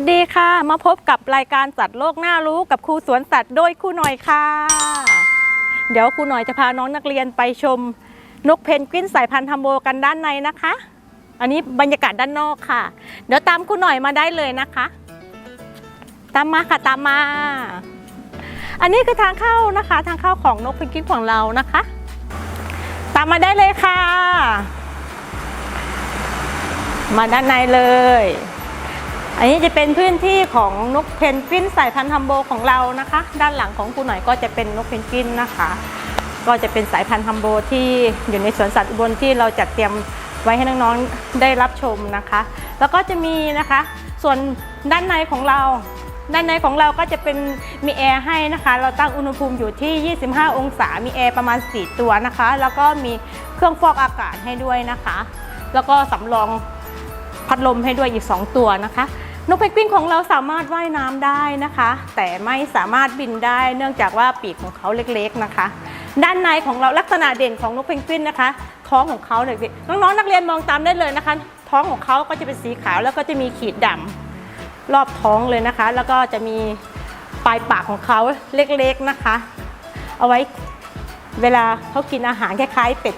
วัสดีค่ะ มาพบกับรายการสัตว์โลกน่ารู้กับครูสวนสัตว์โดยครูหน่อยค่ะ เดี๋ยวครูหน่อยจะพาน้องนักเรียนไปชม นกเพนกวินสายพันธุ์ทัมโบกันด้านในนะคะ อันนี้บรรยากาศด้านนอกค่ะ เดี๋ยวตามครูหน่อยมาได้เลยนะคะ ตามมาค่ะตามมา อันนี้คือทางเข้านะคะ ทางเข้าของนกเพนกวินของเรานะคะ ตามมาได้เลยค่ะ มาด้านในเลย อันนี้จะเป็นพื้นที่ของนกเพนกวินสายพันธุ์ฮัมโบของเรานะคะ ด้านหลังของครูหน่อยก็จะเป็นนกเพนกวินนะคะ ก็จะเป็นสายพันธุ์ฮัมโบที่อยู่ในสวนสัตว์อุบลที่เราจัดเตรียมไว้ให้น้องๆได้รับชมนะคะ แล้วก็จะมีนะคะ ส่วนด้านในของเรา ด้านในของเราก็จะเป็นมีแอร์ให้นะคะ เราตั้งอุณหภูมิอยู่ที่ 25 องศา มีแอร์ประมาณ 4 ตัวนะคะ แล้วก็มีเครื่องฟอกอากาศให้ด้วยนะคะ แล้วก็สำรองพัดลมให้ด้วยอีก 2 ตัวนะคะ นกเพนกวินของเราสามารถว่ายน้ำได้นะคะ แต่ไม่สามารถบินได้เนื่องจากว่าปีกของเขาเล็กๆนะคะ ด้านในของเราลักษณะเด่นของนกเพนกวินนะคะ ท้องของเขาเด็กๆน้องๆนักเรียนมองตามได้เลยนะคะ ท้องของเขาก็จะเป็นสีขาวแล้วก็จะมีขีดดำรอบท้องเลยนะคะ แล้วก็จะมีปลายปากของเขาเล็กๆนะคะ เอาไว้เวลาเขากินอาหารคล้ายๆเป็ด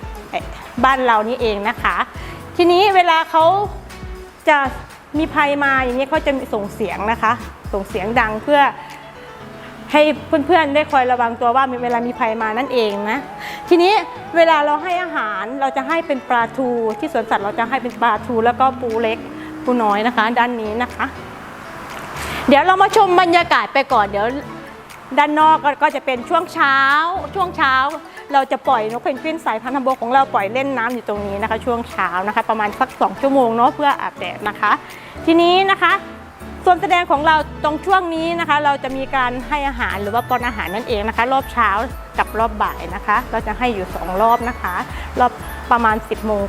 บ้านเรานี่เองนะคะ ทีนี้เวลาเขาจะ มีภัยมาอย่างนี้เขาจะส่งเสียงนะคะ ส่งเสียงดังเพื่อให้เพื่อนๆได้คอยระวังตัวว่ามีเวลามีภัยมานั่นเองนะ ทีนี้เวลาเราให้อาหารเราจะให้เป็นปลาทูที่สวนสัตว์เราจะให้เป็นปลาทูแล้วก็ปูเล็กปูน้อยนะคะ ด้านนี้นะคะ เดี๋ยวเรามาชมบรรยากาศไปก่อนเดี๋ยวด้านนอกก็จะเป็นช่วงเช้า ช่วงเช้า เราจะปล่อยนกเพนกวินสายพันธุ์ฮัมโบของเราปล่อยเล่นน้ำอยู่ตรงนี้นะคะ ช่วงเช้านะคะ ประมาณสัก 2 ชั่วโมงเนาะเพื่ออาบแดดนะคะ ทีนี้นะคะส่วนแสดงของเราตรงช่วงนี้นะคะ เราจะมีการให้อาหารหรือว่าป้อนอาหารนั่นเองนะคะ รอบเช้ากับรอบบ่ายนะคะ เราจะให้อยู่ 2 รอบนะคะ รอบประมาณ 10โมง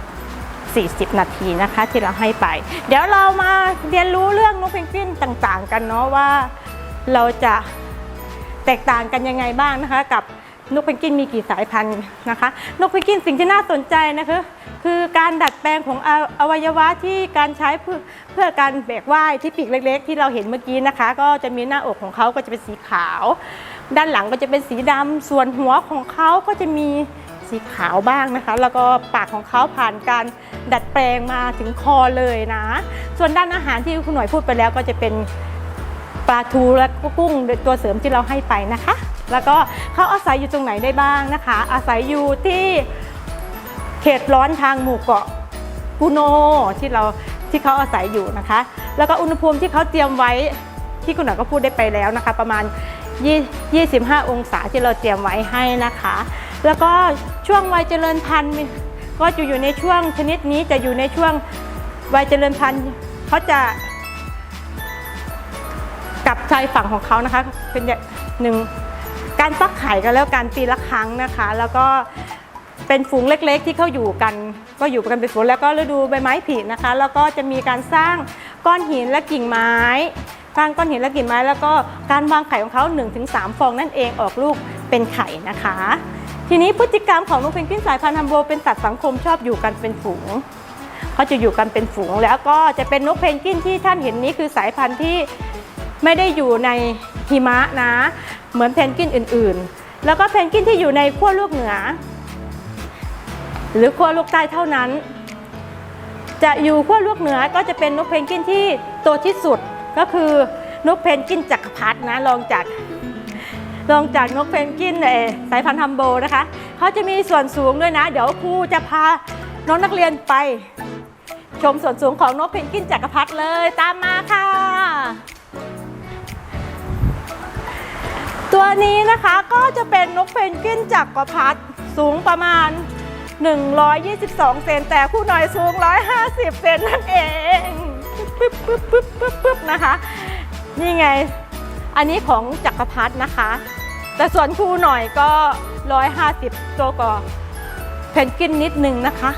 40 นาทีนะคะ ที่เราให้ไป เดี๋ยวเรามาเรียนรู้เรื่องนกเพนกวินต่างๆ กันเนาะว่าเราจะแตกต่างกันยังไงบ้างนะคะกับ นกเพนกวินมีกี่สายพันธุ์นะคะ นกเพนกวินสิ่งที่น่าสนใจนะคะคือการดัดแปลงของออวัยวะที่การใช้เพื่อเพื่อการแบกว่ายที่ปีกเล็ก ๆ ที่เราเห็นเมื่อกี้นะคะ ก็จะมีหน้าอกของเขาก็จะเป็นสีขาว ด้านหลังก็จะเป็นสีดำส่วนหัวของเขาก็จะมีสีขาวบ้างนะคะ แล้วก็ปากของเขาผ่านการดัดแปลงมาถึงคอเลยนะ ส่วนด้านอาหารที่คุณหน่วยพูดไปแล้วก็จะเป็น ปลาทูและก,กุ้งตัวเสริมที่เราให้ไปนะคะ แล้วก็เขาอาศัยอยู่ตรงไหนได้บ้างนะคะ อาศัยอยู่ที่เขตร้อนทางหมู่เกาะปูโนที่เราที่เขาอาศัยอยู่นะคะ แล้วก็อุณหภูมิที่เขาเตรียมไว้ที่คุณหน่อยก็พูดได้ไปแล้วนะคะ ประมาณ20 25 องศาที่เราเตรียมไว้ให้นะคะ แล้วก็ช่วงวัยเจริญพันธุ์ก็จะอยู่ในช่วงชนิดนี้จะอยู่ในช่วงวัยเจริญพันธุ์เขาจะ กับชายฝั่งของเขานะคะ เป็นอย่างหนึ่งการฟักไข่กันแล้วกันปีละครั้งนะคะ แล้วก็เป็นฝูงเล็กๆ ที่เขาอยู่กัน ก็อยู่กันเป็นฝูงแล้วก็ฤดูใบไม้ผลินะคะ แล้วก็จะมีการสร้างก้อนหินและกิ่งไม้สร้างก้อนหินและกิ่งไม้ แล้วก็การวางไข่ของเขา 1-3 ฟองนั่นเองออกลูกเป็นไข่นะคะ ทีนี้พฤติกรรมของนกเพนกวินสายพันธุ์ฮัมโบเป็นสัตว์สังคมชอบอยู่กันเป็นฝูงเขาจะอยู่กันเป็นฝูงแล้วก็จะเป็นนกเพนกวินที่ท่านเห็นนี้คือสายพันธุ์ที่ ไม่ได้อยู่ในหิมะนะ เหมือนเพนกวินอื่นๆ แล้วก็เพนกวินที่อยู่ในขั้วโลกเหนือ หรือขั้วโลกใต้เท่านั้น จะอยู่ขั้วโลกเหนือก็จะเป็นนกเพนกวินที่โตที่สุดก็คือนกเพนกวินจักรพรรดินะรองจากลงจากนกเพนกวินเอสายพันธุ์ทัมโบนะคะเขาจะมีส่วนสูงด้วยนะ เดี๋ยวครูจะพาน้องนักเรียนไป ชมส่วนสูงของนกเพนกวินจักรพรรดิเลยตามมาค่ะ นี้นะคะก็จะเป็นนกเพนกวินจักรพรรดิสูงประมาณ 122 เซนแต่คู่หน่อยสูง 150 เซนนั่นเองปึ๊บปึ๊บปึ๊บปึ๊บปึ๊บนะคะ นี่ไง อันนี้ของจักรพรรดินะคะ แต่ส่วนคู่หน่อยก็ 150 ตัวก็เพนกวินนิดนึงนะคะ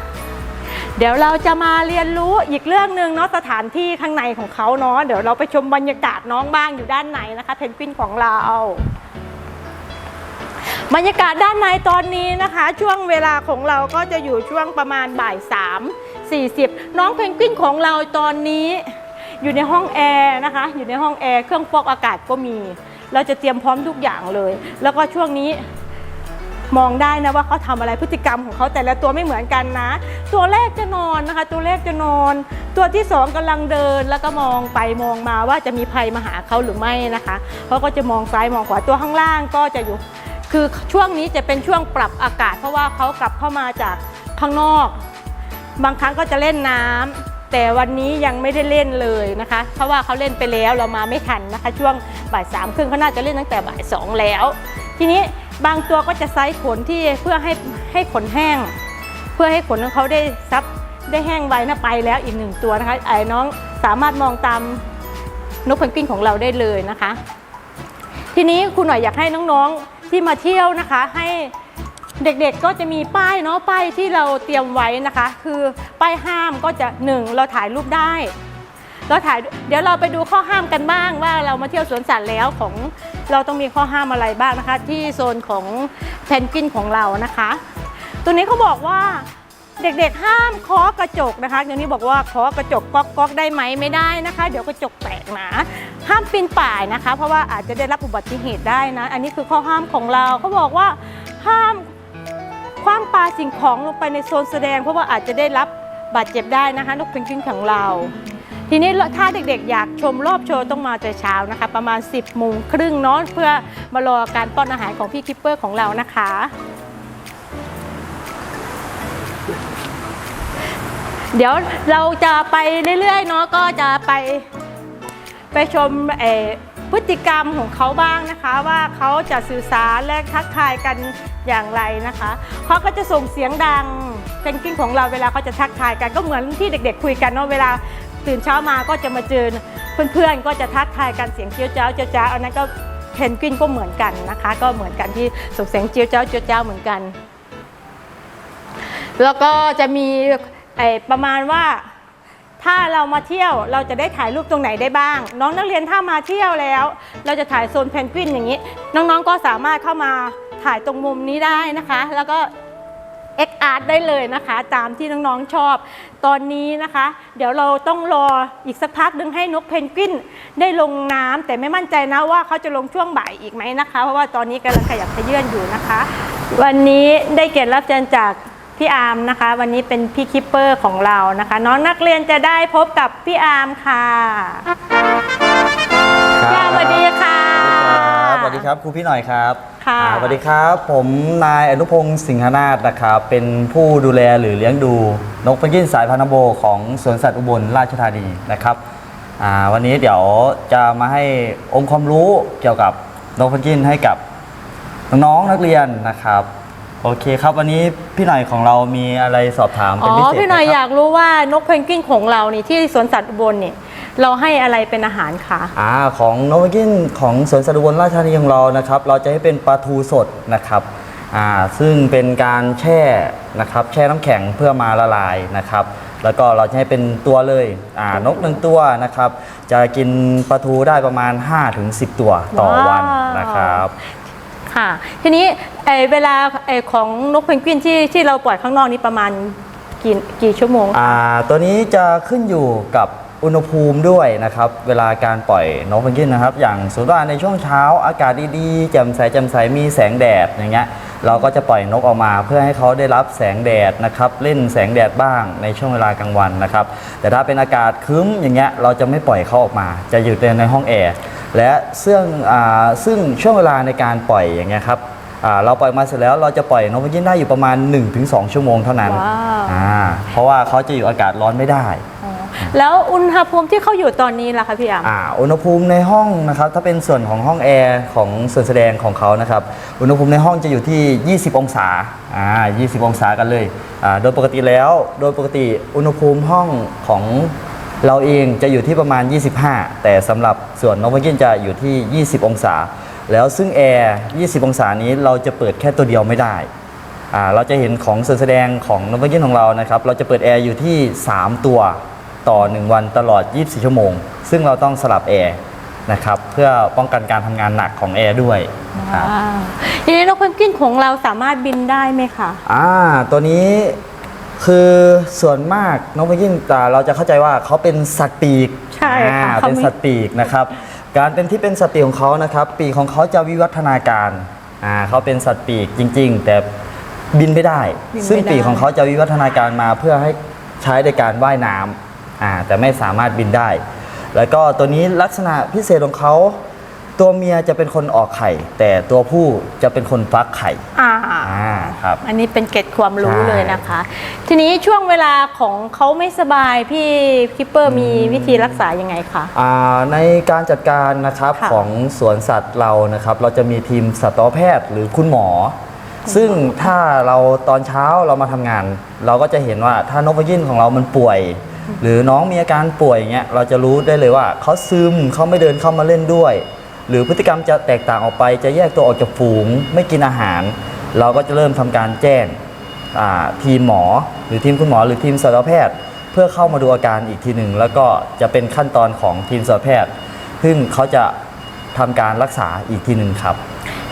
เดี๋ยวเราจะมาเรียนรู้อีกเรื่องหนึ่งเนาะสถานที่ข้างในของเขาเนาะเดี๋ยวเราไปชมบรรยากาศน้องบ้างอยู่ด้านในนะคะเพนกวินของเรา บรรยากาศด้านในตอนนี้นะคะ ช่วงเวลาของเราก็จะอยู่ช่วงประมาณบ่าย3 40 น้องเพนกวินของเราตอนนี้อยู่ในห้องแอร์นะคะ อยู่ในห้องแอร์เครื่องฟอกอากาศก็มี เราจะเตรียมพร้อมทุกอย่างเลย แล้วก็ช่วงนี้มองได้นะว่าเขาทำอะไรพฤติกรรมของเขาแต่ละตัวไม่เหมือนกันนะ ตัวแรกจะนอนนะคะ ตัวแรกจะนอน ตัวที่สองกำลังเดินแล้วก็มองไปมองมาว่าจะมีภัยมาหาเขาหรือไม่นะคะเขาก็จะมองซ้ายมองขวาตัวข้างล่างก็จะอยู่ คือช่วงนี้จะเป็นช่วงปรับอากาศ เพราะว่าเขากลับเข้ามาจากข้างนอก บางครั้งก็จะเล่นน้ำแต่วันนี้ยังไม่ได้เล่นเลยนะคะ เพราะว่าเขาเล่นไปแล้วเรามาไม่ทันนะคะ ช่วงบ่ายสามครึ่งเขาน่าจะเล่นตั้งแต่บ่ายสองแล้ว ทีนี้บางตัวก็จะไซส์ขนที่เพื่อให้ให้ขนแห้ง เพื่อให้ขนของเขาได้ซับได้แห้งไวนะไปแล้วอีกหนึ่งตัวนะคะไอ้น้องสามารถมองตามนกเพนกวินของเราได้เลยนะคะ ทีนี้คุณหน่อยอยากให้น้องๆ ที่มาเที่ยวนะคะ ให้เด็กๆก็จะมีป้ายเนาะป้ายที่เราเตรียมไว้นะคะ คือป้ายห้ามก็จะหนึ่งเราถ่ายรูปได้เราถ่ายเดี๋ยวเราไปดูข้อห้ามกันบ้างว่าเรามาเที่ยวสวนสัตว์แล้วของเราต้องมีข้อห้ามอะไรบ้างนะคะ ที่โซนของเพนกวินของเรานะคะ ตัวนี้เขาบอกว่าเด็กๆห้ามเคาะกระจกนะคะเดี๋ยวนี้บอกว่าเคาะกระจกก๊อกก๊อกได้ไหมไม่ได้นะคะ เดี๋ยวกระจกแตกนะ ห้ามปีนป่ายนะคะ เพราะว่าอาจจะได้รับอุบัติเหตุได้นะ อันนี้คือข้อห้ามของเราเขาบอกว่าห้ามคว้างปาสิ่งของลงไปในโซนแสดง เพราะว่าอาจจะได้รับบาดเจ็บได้นะคะนกเพนกวินของเรา ทีนี้ถ้าเด็กๆ อยากชมรอบโชว์ต้องมาแต่เช้านะคะ ประมาณ 10โมงครึ่งเนาะเพื่อมารอการป้อนอาหารของพี่คิปเปอร์ของเรานะคะเดี๋ยวเราจะไปเรื่อยๆเนาะก็จะไป ไปชมพฤติกรรมของเขาบ้างนะคะ ว่าเขาจะสื่อสารและทักทายกันอย่างไรนะคะเขาก็จะส่งเสียงดังเพนกวินของเราเวลาเขาจะทักทายกันก็เหมือนที่เด็ก ๆ คุยกันเนาะเวลาตื่นเช้ามาก็จะมาเจอเพื่อนๆก็จะทักทายกันเสียงเจียวเจ้าเจียวเจ้าอันนั้นก็เพนกวินก็เหมือนกันนะคะ ก็เหมือนกันที่ส่งเสียงเจียวเจ้าเจียวเจ้าเหมือนกัน แล้วก็จะมีประมาณว่า ถ้าเรามาเที่ยวเราจะได้ถ่ายรูปตรงไหนได้บ้าง น้องนักเรียนถ้ามาเที่ยวแล้ว เราจะถ่ายโซนเพนกวินอย่างนี้ น้องๆก็สามารถเข้ามาถ่ายตรงมุมนี้ได้นะคะ แล้วก็ X art ได้เลยนะคะ ตามที่น้องๆชอบ ตอนนี้นะคะ เดี๋ยวเราต้องรออีกสักพักดึงให้นกเพนกวินได้ลงน้ำแต่ไม่มั่นใจนะว่าเขาจะลงช่วงบ่ายอีกไหมนะคะ เพราะว่าตอนนี้กำลังขยับขยื่นอยู่นะคะ วันนี้ได้เกียรติรับเชิญจาก พี่อาร์มนะคะ วันนี้เป็นพี่คิปเปอร์ของเรานะคะ น้องนักเรียนจะได้พบกับพี่อาร์มค่ะพี่อาร์มสวัสดีค่ะครับสวัสดีครับครูพี่หน่อยครับค่ะอ่าสวัสดีครับ ผมนายอนุพงศ์สิงหนาถนะครับ เป็นผู้ดูแลหรือเลี้ยงดูนกเพนกวินสายพันธุ์โบของสวนสัตว์อุบลราชธานีนะครับอ่าวันนี้เดี๋ยวจะมาให้องค์ความรู้เกี่ยวกับนกเพนกวินให้กับน้องๆนักเรียนนะครับ โอเคครับ วันนี้พี่หน่อยของเรามีอะไรสอบถามอ๋เป็นอพิเศษพี่หน่อยไมอครับยากรู้ว่านกเพนกวินของเรานี่ที่สวนสัตว์อุบลเนี่ยเราให้อะไรเป็นอาหารคะ อ่าของโนวากินของสวนสัตว์อุบลราชธานีของเรานะครับ เราจะให้เป็นปลาทูสดนะครับอ่าซึ่งเป็นการแช่นะครับแช่น้ำแข็งเพื่อมาละลายนะครับ แล้วก็เราจะให้เป็นตัวเลยอ่านกหนึ่งตัวนะครับ จะกินปลาทูได้ประมาณ 5-10 ตัวต่อวันว้าวนะครับ ค่ะ ทีนี้เเวลาอของนกเพนกวินที่ที่เราปล่อยข้างนอกนี่ประมาณกี่กี่ชั่วโมงอ่าตัวนี้จะขึ้นอยู่กับอุณหภูมิด้วยนะครับ เวลาการปล่อยนกเพนกวินนะครับ อย่างสมมติว่าในช่วงเช้าอากาศดีๆแจ่มใสแจ่มใสมีแสงแดดอย่างเงี้ยเราก็จะปล่อยนกออกมาเพื่อให้เขาได้รับแสงแดดนะครับ เล่นแสงแดดบ้างในช่วงเวลากลางวันนะครับ แต่ถ้าเป็นอากาศครึ้มอย่างเงี้ยเราจะไม่ปล่อยเขาออกมา จะอยู่แต่ในห้องแอร์ และซึ่งอ่าซึ่งช่วงเวลาในการปล่อยอย่างเงี้ยครับอ่าเราปล่อยมาเสร็จแล้วเราจะปล่อยนกเพนกวินได้อยู่ประมาณ 1-2 ชั่วโมงเท่านั้นว้าวอ่าเพราะว่าเขาจะอยู่อากาศร้อนไม่ได้อ๋อแล้วอุณหภูมิที่เขาอยู่ตอนนี้ล่ะคะพี่อามอ่าอุณหภูมิในห้องนะครับถ้าเป็นส่วนของห้องแอร์ของส่วนแสดงของเขานะครับอุณหภูมิในห้องจะอยู่ที่ 20 องศาอ่า20 องศากันเลยอ่าโดยปกติแล้วโดยปกติอุณหภูมิห้องของ เราเองจะอยู่ที่ประมาณ 25 แต่สำหรับส่วนนกเพนกวินจะอยู่ที่ 20 องศา แล้วซึ่งแอร์20 องศานี้เราจะเปิดแค่ตัวเดียวไม่ได้อ่าเราจะเห็นของส่วนแสดงของนพกินของเรานะครับ เราจะเปิดแอร์อยู่ที่ 3 ตัวต่อ 1 วันตลอด 24 ชั่วโมง ซึ่งเราต้องสลับแอร์นะครับเพื่อป้องกันการทำงานหนักของแอร์ด้วยครับว้าวทีนี้นกเพนกวินของเราสามารถบินได้ไหมคะอ่าตัวนี้ คือส่วนมากนกเพนกวินตาเราจะเข้าใจว่าเขาเป็นสัตว์ปีกใช่ค่ะอ่าเขามีเป็นสัตว์ปีกนะครับการเป็นที่เป็นสัตว์ปีกของเขานะครับปีกของเขาจะวิวัฒนาการอ่าเขาเป็นสัตว์ปีกจริง ๆ แต่บินไม่ได้ บินไม่ได้ซึ่งปีกของเขาจะวิวัฒนาการมาเพื่อให้ใช้ในการว่ายน้ำอ่าแต่ไม่สามารถบินได้ แล้วก็ตัวนี้ลักษณะพิเศษของเขา ตัวเมียจะเป็นคนออกไข่ แต่ตัวผู้จะเป็นคนฟักไข่ อ่าอ่าครับ อันนี้เป็นเกร็ดความรู้ใช่เลยนะคะ ทีนี้ช่วงเวลาของเขาไม่สบายพี่คิปเปอร์มีวิธีรักษายังไงคะ อ่าในการจัดการนะครับค่ะของสวนสัตว์เรานะครับ เราจะมีทีมสัตวแพทย์หรือคุณหมอ ซึ่งถ้าเราตอนเช้าเรามาทำงาน เราก็จะเห็นว่าถ้านกพยินของเรามันป่วย หรือน้องมีอาการป่วยอย่างเงี้ยเราจะรู้ได้เลยว่าเขาซึมเขาไม่เดินเข้ามาเล่นด้วย หรือพฤติกรรมจะแตกต่างออกไปจะแยกตัวออกจากฝูง ไม่กินอาหาร เราก็จะเริ่มทำการแจ้งทีมหมอ หรือทีมคุณหมอหรือทีมสัตวแพทย์ เพื่อเข้ามาดูอาการอีกทีหนึ่งแล้วก็จะเป็นขั้นตอนของทีมสัตวแพทย์ ซึ่งเขาจะทำการรักษาอีกทีหนึ่งครับ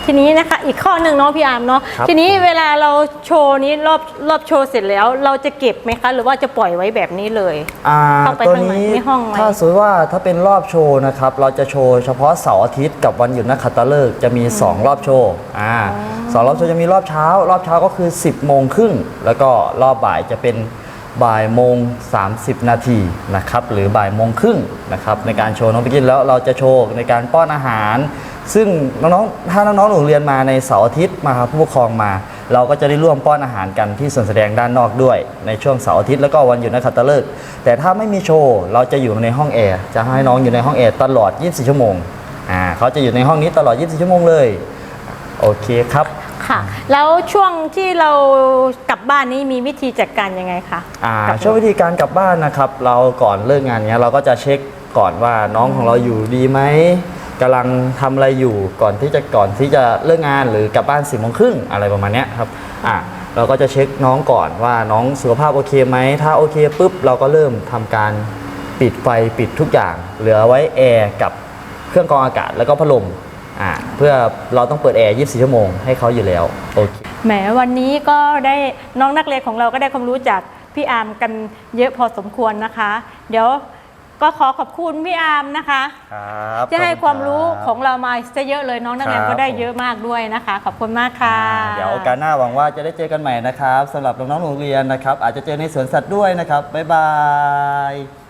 ทีนี้นะคะอีกข้อหนึ่งเนาะพี่อาร์มเนาะครับ ทีนี้เวลาเราโชว์นี้รอบรอบโชว์เสร็จแล้ว เราจะเก็บไหมคะ หรือว่าจะปล่อยไว้แบบนี้เลย อ่าเข้าไปตัวข้างในนี้ในห้องไหม ถ้าสมมติว่าถ้าเป็นรอบโชว์นะครับ เราจะโชว์เฉพาะเสาร์อาทิตย์กับวันหยุดนักขัตฤกษ์จะมี 2 รอบโชว์อ่าสองรอบโชว์จะมีรอบเช้า รอบเช้าก็คือ 10 โมงครึ่งแล้วก็รอบบ่ายจะเป็นบ่ายโมง 30 นาทีนะครับหรือบ่ายโมงครึ่งนะครับในการโชว์น้องไปกินแล้วเราจะโชว์ในการป้อนอาหาร ซึ่งน้องๆถ้าน้องๆหนูเรียนมาในเสาร์อาทิตย์มาครับผู้ปกครองมา เราก็จะได้ร่วมป้อนอาหารกันที่ส่วนแสดงด้านนอกด้วย ในช่วงเสาร์อาทิตย์แล้วก็วันหยุดนักขัตฤกษ์แต่ถ้าไม่มีโชว์เราจะอยู่ในห้องแอร์จะให้น้องอยู่ในห้องแอร์ตลอด 24 ชั่วโมงอ่าเขาจะอยู่ในห้องนี้ตลอด 24 ชั่วโมงเลยโอเคครับค่ะ แล้วช่วงที่เรากลับบ้านนี้มีวิธีจัดการยังไงคะอ่ากับช่วงวิธีการกลับบ้านนะครับ เราก่อนเลิกงานเนี้ยเราก็จะเช็คก่อนว่าน้องของเราอยู่ดีไหม กำลังทำอะไรอยู่ก่อนที่จะก่อนที่จะเลิกงานหรือกลับบ้านสี่โมงครึ่งอะไรประมาณนี้ครับอ่าเราก็จะเช็คน้องก่อนว่าน้องสุขภาพโอเคไหมถ้าโอเคปุ๊บเราก็เริ่มทำการปิดไฟปิดทุกอย่าง เหลือไว้แอร์กับเครื่องกรองอากาศแล้วก็พัดลมอ่าเพื่อเราต้องเปิดแอร์24 ชั่วโมงให้เขาอยู่แล้วโอเคแหมวันนี้ก็ได้น้องนักเรียนของเราก็ได้ความรู้จากพี่อาร์มกันเยอะพอสมควรนะคะ เดี๋ยว ก็ขอขอบคุณพี่อาร์มนะคะ ครับที่ให้ขอบณความรู้บของเรามาซะเยอะเลยน้องนักเรียนครับก็ได้เยอะมากด้วยนะคะ ขอบคุณมากค่ะเดี๋ยวโอกาสหน้าหวังว่าจะได้เจอกันใหม่นะครับสำหรับน้องๆโรงเรียนนะครับ อาจจะเจอในสวนสัตว์ด้วยนะครับ บ๊ายบาย